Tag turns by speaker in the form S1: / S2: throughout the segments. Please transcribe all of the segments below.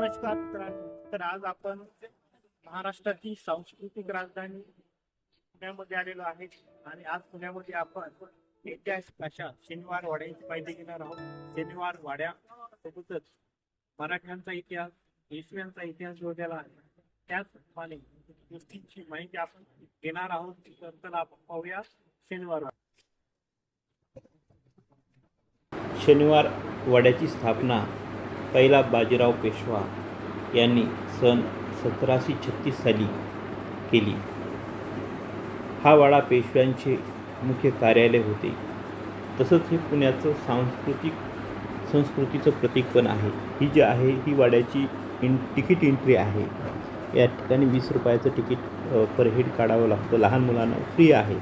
S1: नमस्कार मित्रांनो. तर आज आपण महाराष्ट्राची सांस्कृतिक राजधानी पुण्यामध्ये आलेलो आहे आणि आज पुण्यामध्ये आपण ऐतिहासिक अशा शनिवार वाड्याची माहिती घेणार आहोत. शनिवार वाड्या सोबतच मराठ्यांचा इतिहास पेशव्यांचा इतिहास जोडलेला आहे. त्याचप्रमाणे गोष्टींची माहिती आपण घेणार आहोत. तर चला आपण पाहूया शनिवार
S2: शनिवार वाड्याची स्थापना पहिला बाजीराव पेशवा यांनी सन सतराशे छत्तीस साली केली. हा वाडा पेशव्यांचे मुख्य कार्यालय होते. तसंच हे पुण्याचं सांस्कृतिक संस्कृतीचं प्रतीक पण आहे. ही जी आहे ही वाड्याची इन तिकीट एंट्री आहे. या ठिकाणी वीस रुपयाचं तिकीट पर हेड काढावं लागतं. लहान मुलांना फ्री आहे.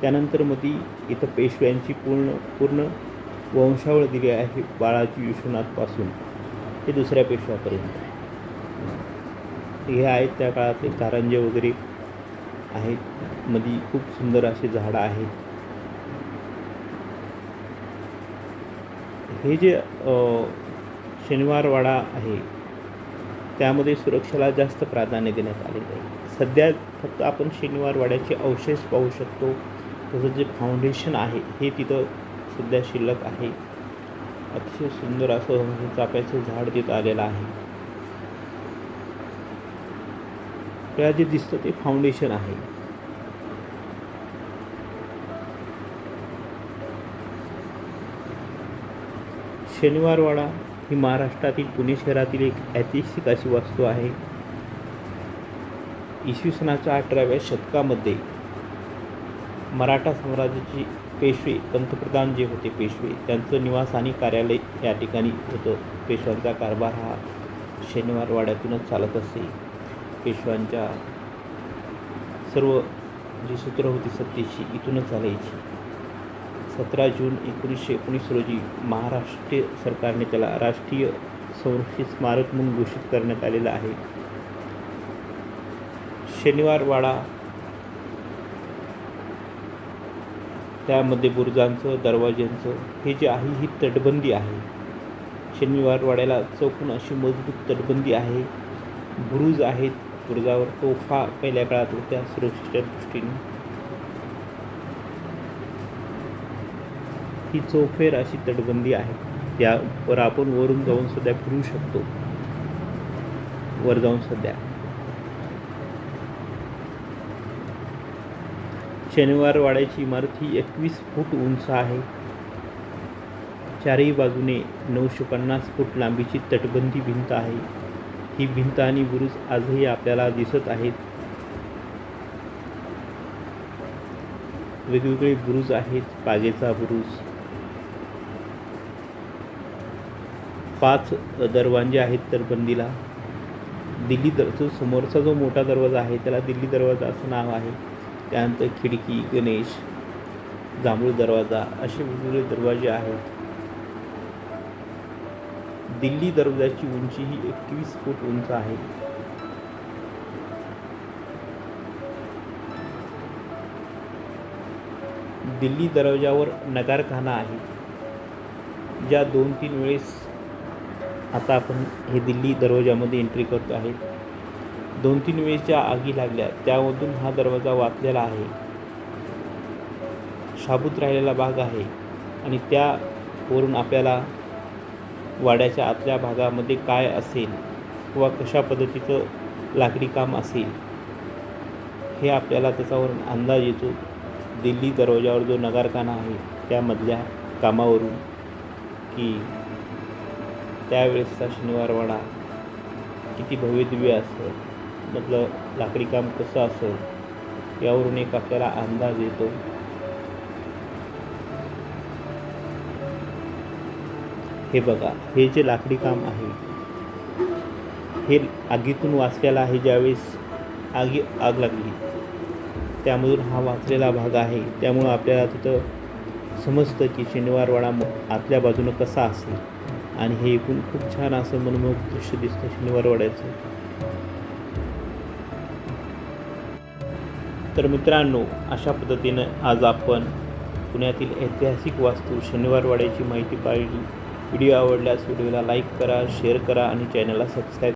S2: त्यानंतरमध्ये इथं पेशव्यांची पूर्ण पूर्ण वंशावळ दिली आहे बाळाजी विश्वनाथपासून. ते दुसऱ्या पेशव्यापर्यंत. हे आहेत त्या काळातले कारंजे वगैरे आहेत. मध्ये खूप सुंदर असे झाडं आहेत. हे जे शनिवारवाडा आहे त्यामध्ये सुरक्षेला जास्त प्राधान्य देण्यात आलेलं आहे. सध्या फक्त आपण शनिवारवाड्याचे अवशेष पाहू शकतो. तसं जे फाउंडेशन आहे हे तिथं सध्या शिल्लक आहे. अतिशय सुंदर असं हे चाफ्याचं झाड तिथं आलेलं आहे. आपल्याला जे दिसतं ते फाउंडेशन आहे. शनिवारवाडा ही महाराष्ट्रातील पुणे शहरातील एक ऐतिहासिक अशी वास्तू आहे. इसवी सनाच्या अठराव्या शतकामध्ये मराठा साम्राज्याची पेशवे पंतप्रधान जे होते पेशवे त्यांचं निवास आणि कार्यालय या ठिकाणी होतं. पेशव्यांचा कारभार हा शनिवार वाड्यातूनच चालत असे. पेशव्यांच्या सर्व जी सूत्र होती सत्तेची इथूनच चालायची. सतरा जून एकोणीसशे एकोणीस रोजी महाराष्ट्र सरकारने त्याला राष्ट्रीय संरक्षित स्मारक म्हणून घोषित करण्यात आलेलं आहे. शनिवार वाडा त्यामध्ये बुरुजांचं दरवाज्यांचं हे जे आहे ही तटबंदी आहे. शनिवारवाड्याला चौकून अशी मजबूत तटबंदी आहे. बुरुज आहेत. बुरुजावर तोफा पहिल्या काळात होत्या सुरक्षेच्या दृष्टीने. ही चौफेर अशी तटबंदी आहे. त्यावर आपण वरून जाऊन सध्या फिरू शकतो. वर जाऊन सध्या. शनिवार वाड्याची इमारत ही एकवीस फूट उंच आहे. चारही बाजूने नऊशे पन्नास फूट लांबीची तटबंदी भिंत आहे. ही भिंत आणि बुरुज आजही आपल्याला दिसत आहेत. वेगवेगळे बुरुज आहेत. पागेचा बुरुज. पाच दरवाजे आहेत तटबंदीला दिल्ली दर समोरचा जो मोठा दरवाजा आहे त्याला दिल्ली दरवाजा असं नाव आहे. त्यानंतर खिडकी गणेश जांभूळ दरवाजा असे वेगवेगळे दरवाजे आहेत. दिल्ली दरवाजाची उंची ही एकवीस फूट उंच आहे. दिल्ली दरवाजावर नगारखाना आहे. ज्या दोन तीन वेळेस आता आपण हे दिल्ली दरवाजामध्ये एंट्री करतो आहे. दोन तीन वेळेच्या आगी लागल्या. त्यामधून हा दरवाजा वाचलेला आहे. शाबूत राहिलेला भाग आहे आणि त्यावरून आपल्याला वाड्याच्या आतल्या भागामध्ये काय असेल किंवा कशा पद्धतीचं लाकडी काम असेल हे आपल्याला त्याच्यावरून अंदाज येतो. दिल्ली दरवाजावर जो नगारखाना आहे त्यामधल्या कामावरून की त्यावेळेसचा शनिवारवाडा किती भव्यदिव्य असतं. मधलं लाकडी काम कसं असेल यावरून एक आपल्याला अंदाज येतो. हे बघा हे जे लाकडी काम आहे हे आगीतून वाचलेलं आहे ज्यावेळेस आगी आग लागली त्यामधून हा वाचलेला भाग आहे. त्यामुळं आपल्याला तिथं समजतं की शनिवारवाडा आतल्या बाजूनं कसा असेल. आणि हे एकूण खूप छान असं मनमोहक दृश्य दिसतं शनिवारवाड्याचं तर मित्रांनो अशा पद्धतीनं आज आपण पुण्यातील ऐतिहासिक वास्तू शनिवारवाड्याची माहिती पाहिली. व्हिडिओ आवडल्यास व्हिडिओला लाईक करा शेअर करा आणि चॅनलला सबस्क्राईब